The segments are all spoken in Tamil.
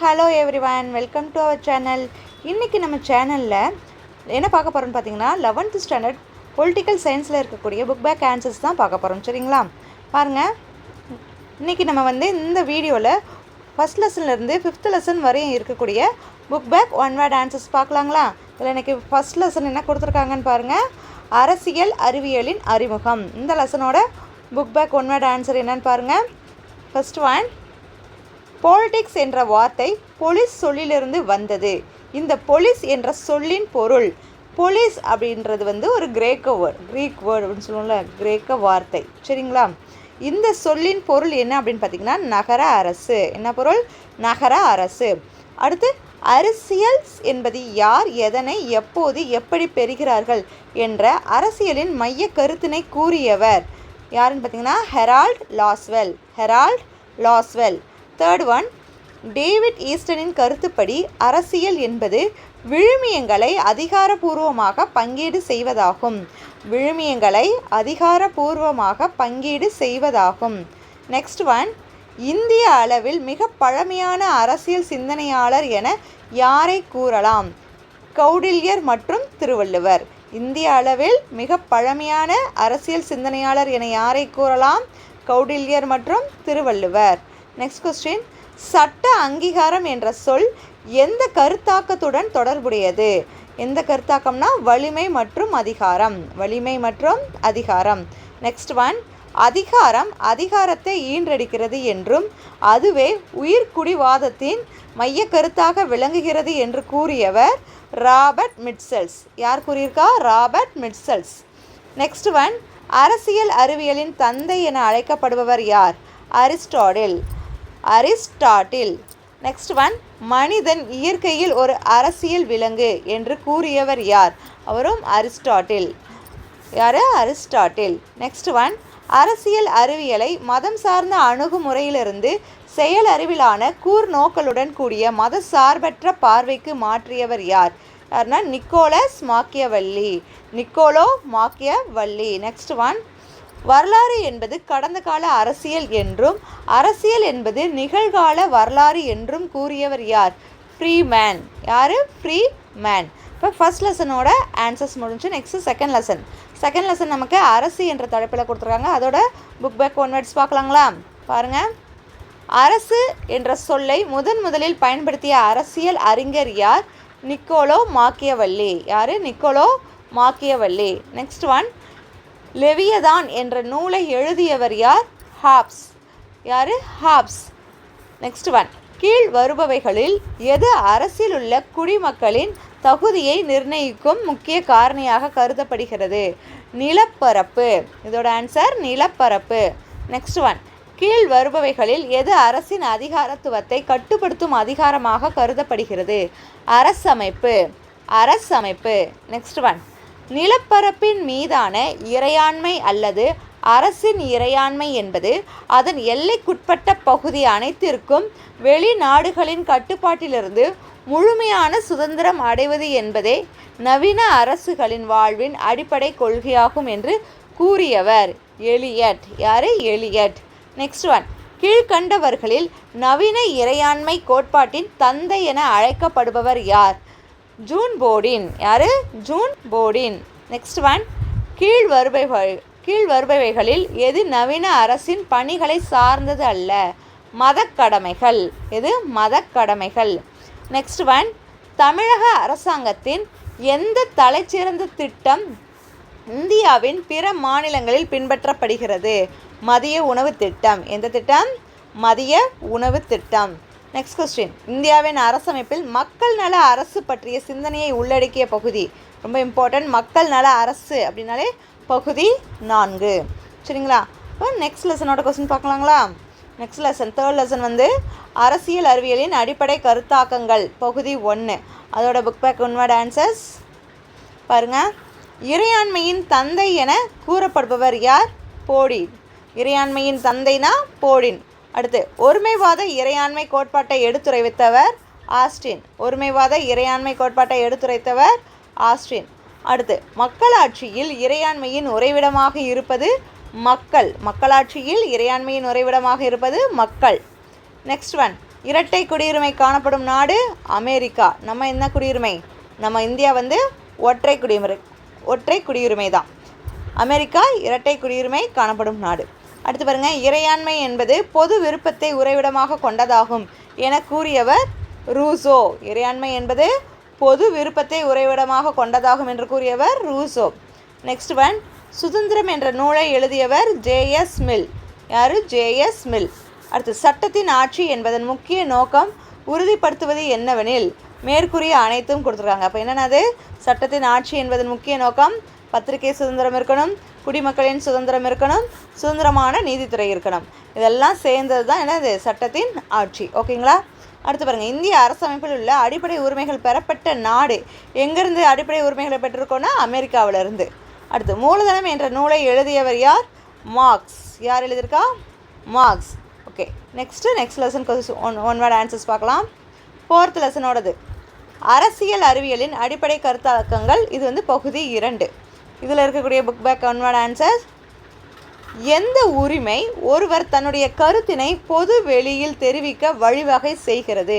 Hello everyone welcome to our channel இன்றைக்கி நம்ம சேனலில் என்ன பார்க்க போகிறோம்னு பார்த்தீங்கன்னா லெவன்த் ஸ்டாண்டர்ட் பொலிட்டிக்கல் சயின்ஸில் இருக்கக்கூடிய புக் பேக் ஆன்சர்ஸ் தான் பார்க்க போகிறோம் சரிங்களா? பாருங்கள் இன்றைக்கி நம்ம வந்து இந்த வீடியோவில் ஃபஸ்ட் லெசன்லேருந்து ஃபிஃப்த் லெசன் வரையும் இருக்கக்கூடிய book back one word answers பார்க்கலாங்களா? இதில் எனக்கு ஃபஸ்ட் லெசன் என்ன கொடுத்துருக்காங்கன்னு பாருங்கள் அரசியல் அறிவியலின் அறிமுகம். இந்த லெசனோட book back one word answer என்னன்னு பாருங்கள் ஃபர்ஸ்ட் ஒன் பாலிடிக்ஸ் என்ற வார்த்தை போலீஸ் சொல்லிலிருந்து வந்தது. இந்த போலீஸ் என்ற சொல்லின் பொருள் போலீஸ் அப்படின்றது வந்து ஒரு கிரேக்க வேர்ட் க்ரீக் வேர்டு அப்படின்னு சொல்லுவோம்ல கிரேக்க வார்த்தை. சரிங்களா? இந்த சொல்லின் பொருள் என்ன அப்படின்னு பார்த்தீங்கன்னா நகர அரசு. என்ன பொருள்? நகர அரசு. அடுத்து அரசியல் என்பது யார் எதனை எப்போது எப்படி பெறுகிறார்கள் என்ற அரசியலின் மைய கருத்தினை கூறியவர். யாருன்னு பார்த்தீங்கன்னா Harold Lasswell. Harold Lasswell. Third one David ஈஸ்டனின் கருத்துப்படி அரசியல் என்பது விழுமியங்களை அதிகாரபூர்வமாக பங்கீடு செய்வதாகும். விழுமியங்களை அதிகாரபூர்வமாக பங்கீடு செய்வதாகும். நெக்ஸ்ட் ஒன் இந்திய அளவில் மிக பழமையான அரசியல் சிந்தனையாளர் என யாரை கூறலாம்? கௌடில்யர் மற்றும் திருவள்ளுவர். இந்திய அளவில் மிக பழமையான அரசியல் சிந்தனையாளர் என யாரை கூறலாம்? கௌடில்யர் மற்றும் திருவள்ளுவர். நெக்ஸ்ட் கொஸ்டின் சட்ட அங்கீகாரம் என்ற சொல் எந்த கருத்தாக்கத்துடன் தொடர்புடையது? எந்த கருத்தாக்கம்னா வலிமை மற்றும் அதிகாரம். வலிமை மற்றும் அதிகாரம். நெக்ஸ்ட் ஒன் அதிகாரம் அதிகாரத்தை ஈன்றடிக்கிறது என்றும் அதுவே உயிர்குடிவாதத்தின் மைய கருத்தாக விளங்குகிறது என்று கூறியவர் ராபர்ட் மிட்செல்ஸ். யார் கூறியிருக்கா? Robert Michels. நெக்ஸ்ட் ஒன் அரசியல் அறிவியலின் தந்தை என அழைக்கப்படுபவர் யார்? Aristotle Aristotle. நெக்ஸ்ட் ஒன் மனிதன் இயற்கையில் ஒரு அரசியல் விலங்கு என்று கூறியவர் யார்? அவரும் அரிஸ்டாட்டில். யார்? அரிஸ்டாட்டில். நெக்ஸ்ட் ஒன் அரசியல் அறிவியலை மதம் சார்ந்த அணுகுமுறையிலிருந்து செயல் அறிவிலான கூர்நோக்களுடன் கூடிய மத சார்பற்ற பார்வைக்கு மாற்றியவர் யார்? யார்னா Nicholas Machiavelli. Niccolo Machiavelli. Next one வரலாறு என்பது கடந்த கால அரசியல் என்றும் அரசியல் என்பது நிகழ்கால வரலாறு என்றும் கூறியவர் யார்? ஃப்ரீ மேன் யார்? ஃப்ரீ மேன் இப்போ ஃபஸ்ட் லெசனோட ஆன்சர்ஸ் முடிஞ்சு next second lesson second lesson நமக்கு அரசு என்ற தலைப்பில் கொடுத்துருக்காங்க. அதோட புக் பேக் ஒன் வேர்ட்ஸ் பார்க்கலாங்களா? பாருங்கள் அரசு என்ற சொல்லை முதன் முதலில் பயன்படுத்திய அரசியல் அறிஞர் யார்? Niccolo Machiavelli. யார்? Niccolo Machiavelli. Next one Leviathan என்ற நூலை எழுதியவர் யார்? ஹாப்ஸ். யார்? ஹாப்ஸ். நெக்ஸ்ட் ஒன் கீழ் வருபவைகளில் எது அரசில் உள்ள குடிமக்களின் தகுதியை நிர்ணயிக்கும் முக்கிய காரணியாக கருதப்படுகிறது? நிலப்பரப்பு. இதோட ஆன்சர் நிலப்பரப்பு. நெக்ஸ்ட் ஒன் கீழ் வருபவைகளில் எது அரசின் அதிகாரத்துவத்தை கட்டுப்படுத்தும் அதிகாரமாக கருதப்படுகிறது? அரசமைப்பு. அரசமைப்பு. நெக்ஸ்ட் ஒன் நிலப்பரப்பின் மீதான இறையாண்மை அல்லது அரசின் இறையாண்மை என்பது அதன் எல்லைக்குட்பட்ட பகுதி அனைத்திற்கும் வெளிநாடுகளின் கட்டுப்பாட்டிலிருந்து முழுமையான சுதந்திரம் அடைவது என்பதே நவீன அரசுகளின் வாழ்வின் அடிப்படை கொள்கையாகும் என்று கூறியவர். எலியட். யாரு? எலியட். நெக்ஸ்ட் ஒன் கீழ்கண்டவர்களில் நவீன இறையாண்மை கோட்பாட்டின் தந்தை என அழைக்கப்படுபவர் யார்? ஜூன் போர்டின் யார்? ஜூன் போர்டின் நெக்ஸ்ட் ஒன் கீழ் வருபைகள் கீழ் வருபவைகளில் எது நவீன அரசின் பணிகளை சார்ந்தது அல்ல? மதக்கடமைகள் எது? மதக்கடமைகள் நெக்ஸ்ட் ஒன் தமிழக அரசாங்கத்தின் எந்த தலைச்சிறந்த திட்டம் இந்தியாவின் பிற மாநிலங்களில் பின்பற்றப்படுகிறது? மதிய உணவு திட்டம். எந்த திட்டம்? மதிய உணவு திட்டம். நெக்ஸ்ட் கொஸ்டின் இந்தியாவின் அரசமைப்பில் மக்கள் நல அரசு பற்றிய சிந்தனையை உள்ளடக்கிய பகுதி. ரொம்ப இம்பார்ட்டன்ட் மக்கள் நல அரசு அப்படின்னாலே பகுதி நான்கு. சரிங்களா? இப்போ நெக்ஸ்ட் லெசனோட கொஸ்டின் பார்க்கலாங்களா? நெக்ஸ்ட் லெசன் தேர்ட் லெசன் வந்து அரசியல் அறிவியலின் அடிப்படை கருத்தாக்கங்கள் பகுதி ஒன்று அதோட புக் பேக் ஒன்வர்ட் ஆன்சர்ஸ் பாருங்கள் இறையாண்மையின் தந்தை என கூறப்படுபவர் யார்? போடின். இறையாண்மையின் தந்தைனா போடின். அடுத்து ஒருமைவாத இறையாண்மை கோட்பாட்டை எடுத்துரைத்தவர் ஆஸ்டின். ஒருமைவாத இறையாண்மை கோட்பாட்டை எடுத்துரைத்தவர் ஆஸ்டின். அடுத்து மக்களாட்சியில் இறையாண்மையின் உறைவிடமாக இருப்பது மக்கள். மக்களாட்சியில் இறையாண்மையின் உறைவிடமாக இருப்பது மக்கள். நெக்ஸ்ட் ஒன் இரட்டை குடியுரிமை காணப்படும் நாடு அமெரிக்கா. நம்ம என்ன குடியுரிமை? நம்ம இந்தியா வந்து ஒற்றை குடியுரிமை ஒற்றை குடியுரிமை தான் அமெரிக்கா இரட்டை குடியுரிமை காணப்படும் நாடு. அடுத்து பாருங்க இறையாண்மை என்பது பொது விருப்பத்தை உறைவிடமாக கொண்டதாகும் என கூறியவர் ரூசோ. இறையாண்மை என்பது பொது விருப்பத்தை உறைவிடமாக கொண்டதாகும் என்று கூறியவர் ரூசோ. நெக்ஸ்ட் ஒன் சுதந்திரம் என்ற நூலை எழுதியவர் ஜேஎஸ் மில். யார்? JS Mill. அடுத்து சட்டத்தின் ஆட்சி என்பதன் முக்கிய நோக்கம் உறுதிப்படுத்துவது என்னவெனில் மேற்கூறிய அனைத்தும் கொடுத்துருக்காங்க. அப்போ என்னென்னது சட்டத்தின் ஆட்சி என்பதன் முக்கிய நோக்கம் பத்திரிகை சுதந்திரம் இருக்கணும் குடிமக்களின் சுதந்திரம் இருக்கணும் சுதந்திரமான நீதித்துறை இருக்கணும். இதெல்லாம் சேர்ந்தது தான் என்னது? சட்டத்தின் ஆட்சி. ஓகேங்களா? அடுத்து பாருங்கள் இந்திய அரசமைப்பில் உள்ள அடிப்படை உரிமைகள் பெறப்பட்ட நாடு எங்கேருந்து அடிப்படை உரிமைகளை பெற்றிருக்கோன்னா அமெரிக்காவிலிருந்து. அடுத்து மூலதனம் என்ற நூலை எழுதியவர் யார்? மார்க்ஸ். யார் எழுதியிருக்கா? Marx. Okay. Next next lesson one one word answers பார்க்கலாம். ஃபோர்த் லெசனோடது அரசியல் அறிவியலின் அடிப்படை கருத்தாக்கங்கள். இது வந்து பகுதி இரண்டு. இதில் இருக்கக்கூடிய book back convert word answers எந்த உரிமை ஒருவர் தன்னுடைய கருத்தினை பொது வெளியில் தெரிவிக்க வழிவகை செய்கிறது?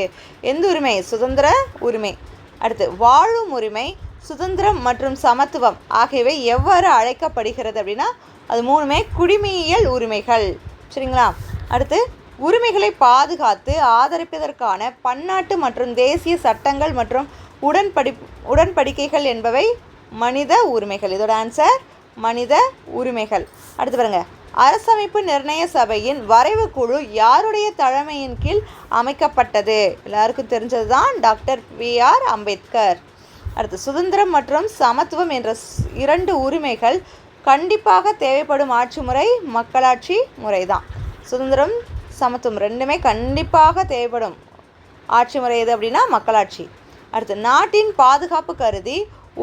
எந்த உரிமை? சுதந்திர உரிமை. அடுத்து வாழும் உரிமை சுதந்திரம் மற்றும் சமத்துவம் ஆகியவை எவ்வாறு அழைக்கப்படுகிறது அப்படின்னா அது மூணுமே குடிமையியல் உரிமைகள். சரிங்களா? அடுத்து உரிமைகளை பாதுகாத்து ஆதரிப்பதற்கான பன்னாட்டு மற்றும் தேசிய சட்டங்கள் மற்றும் உடன்படி உடன்படிக்கைகள் என்பவை மனித உரிமைகள். இதோட ஆன்சர் மனித உரிமைகள். அடுத்து பாருங்க. அரசமைப்பு நிர்ணய சபையின் வரைவு குழு யாருடைய தலைமையின் கீழ் அமைக்கப்பட்டது? எல்லாருக்கும் தெரிஞ்சது தான் டாக்டர் பி ஆர் அம்பேத்கர். அடுத்து சுதந்திரம் மற்றும் சமத்துவம் என்ற இரண்டு உரிமைகள் கண்டிப்பாக தேவைப்படும் ஆட்சி முறை மக்களாட்சி முறை தான் சுதந்திரம் சமத்துவம் ரெண்டுமே கண்டிப்பாக தேவைப்படும் ஆட்சி முறை எது அப்படின்னா மக்களாட்சி. அடுத்து நாட்டின் பாதுகாப்பு கருதி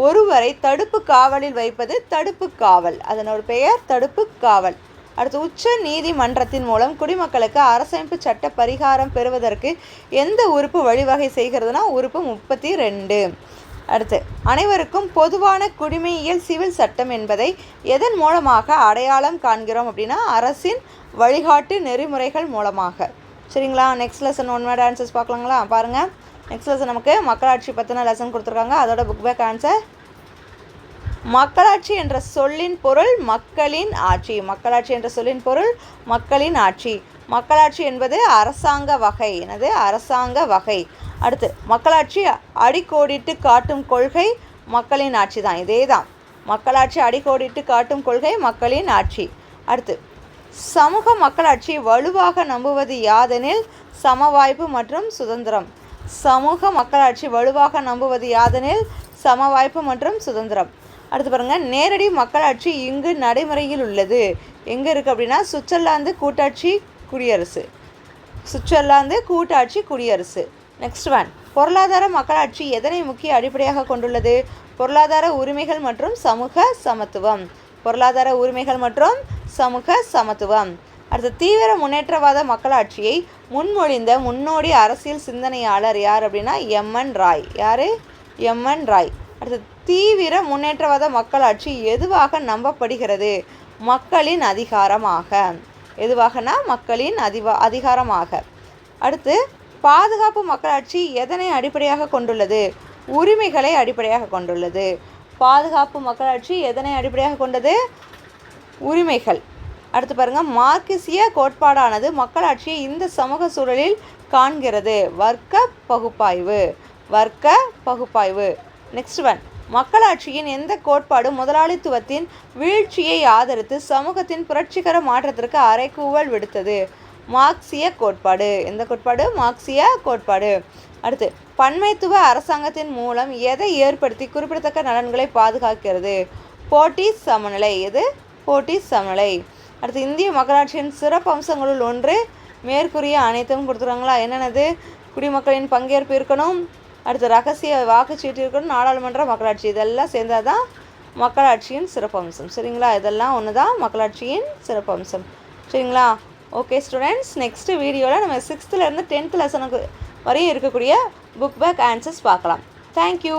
ஒருவரை தடுப்பு காவலில் வைப்பது தடுப்பு காவல். அதனோட பெயர் தடுப்பு காவல். அடுத்து உச்ச நீதிமன்றத்தின் மூலம் குடிமக்களுக்கு அரசமைப்பு சட்ட பரிகாரம் பெறுவதற்கு எந்த உறுப்பு வழிவகை செய்கிறதுனா உறுப்பு முப்பத்தி ரெண்டு அடுத்து அனைவருக்கும் பொதுவான குடிமையியல் சிவில் சட்டம் என்பதை எதன் மூலமாக அடையாளம் காண்கிறோம் அப்படின்னா அரசின் வழிகாட்டு நெறிமுறைகள் மூலமாக. சரிங்களா? Next lesson one word answers பார்க்கலாங்களா? பாருங்கள் நெக்ஸ்ட் லெசன் நமக்கு மக்களாட்சி பற்றின லெசன் கொடுத்துருக்காங்க. அதோட புக் பேக் ஆன்சர் மக்களாட்சி என்ற சொல்லின் பொருள் மக்களின் ஆட்சி. மக்களாட்சி என்ற சொல்லின் பொருள் மக்களின் ஆட்சி. மக்களாட்சி என்பது அரசாங்க வகை. எனது அரசாங்க வகை. அடுத்து மக்களாட்சி அடிக்கோடிட்டு காட்டும் கொள்கை மக்களின் ஆட்சி தான். இதே தான். மக்களாட்சி அடிக்கோடிட்டு காட்டும் கொள்கை மக்களின் ஆட்சி. அடுத்து சமூக மக்களாட்சி வலுவாக நம்புவது யாதெனில் சமவாய்ப்பு மற்றும் சுதந்திரம். சமூக மக்களாட்சி வலுவாக நம்புவது யாதெனில் சம வாய்ப்பு மற்றும் சுதந்திரம். அடுத்து பாருங்கள் நேரடி மக்களாட்சி இங்கு நடைமுறையில் உள்ளது. எங்கே இருக்குது அப்படின்னா சுவிட்சர்லாந்து கூட்டாட்சி குடியரசு. சுவிட்சர்லாந்து கூட்டாட்சி குடியரசு. நெக்ஸ்ட் ஒன் பொருளாதார மக்களாட்சி எதனை முக்கிய அடிப்படையாக கொண்டுள்ளது? பொருளாதார உரிமைகள் மற்றும் சமூக சமத்துவம். பொருளாதார உரிமைகள் மற்றும் சமூக சமத்துவம். அடுத்து தீவிர முன்னேற்றவாத மக்களாட்சியை முன்மொழிந்த முன்னோடி அரசியல் சிந்தனையாளர் யார் அப்படின்னா எம்என் ராய். யார்? எம்என் ராய். அடுத்து தீவிர முன்னேற்றவாத மக்களாட்சி எதுவாக நம்பப்படுகிறது? மக்களின் அதிகாரமாக. எதுவாகனா? மக்களின் அதிவா அதிகாரமாக. அடுத்து பாதுகாப்பு மக்களாட்சி எதனை அடிப்படையாக கொண்டுள்ளது? உரிமைகளை அடிப்படையாக கொண்டுள்ளது. பாதுகாப்பு மக்களாட்சி எதனை அடிப்படையாக கொண்டது? உரிமைகள். அடுத்து பாருங்கள் மார்க்சிய கோட்பாடானது மக்களாட்சியை இந்த சமூக சூழலில் காண்கிறது. வர்க்க பகுப்பாய்வு வர்க்க பகுப்பாய்வு. நெக்ஸ்ட் ஒன் மக்களாட்சியின் எந்த கோட்பாடு முதலாளித்துவத்தின் வீழ்ச்சியை ஆதரித்து சமூகத்தின் புரட்சிகர மாற்றத்திற்கு அரைக்கூவல் விடுத்தது. மார்க்சிய கோட்பாடு. எந்த கோட்பாடு? மார்க்சிய கோட்பாடு. அடுத்து பன்மைத்துவ அரசாங்கத்தின் மூலம் எதை ஏற்படுத்தி குறிப்பிடத்தக்க நலன்களை பாதுகாக்கிறது? போட்டி சமநிலை. எது? போட்டி சமநிலை. அடுத்து இந்திய மக்களாட்சியின் சிறப்பு அம்சங்களுள் ஒன்று மேற்கூறிய அனைத்தும் கொடுத்துருக்காங்களா? என்னென்னது? குடிமக்களின் பங்கேற்பு இருக்கணும். அடுத்து ரகசிய வாக்குச்சீட்டு இருக்கணும். நாடாளுமன்ற மக்களாட்சி இதெல்லாம் சேர்ந்தால் தான் மக்களாட்சியின் சிறப்பம்சம் சரிங்களா? இதெல்லாம் ஒன்று தான் மக்களாட்சியின் சிறப்பம்சம் சரிங்களா? ஓகே ஸ்டூடெண்ட்ஸ் நெக்ஸ்ட் வீடியோவில் நம்ம சிக்ஸ்த்துலேருந்து டென்த் லெசனுக்கு வரையும் இருக்கக்கூடிய புக் பேக் ஆன்சர்ஸ் பார்க்கலாம். Thank you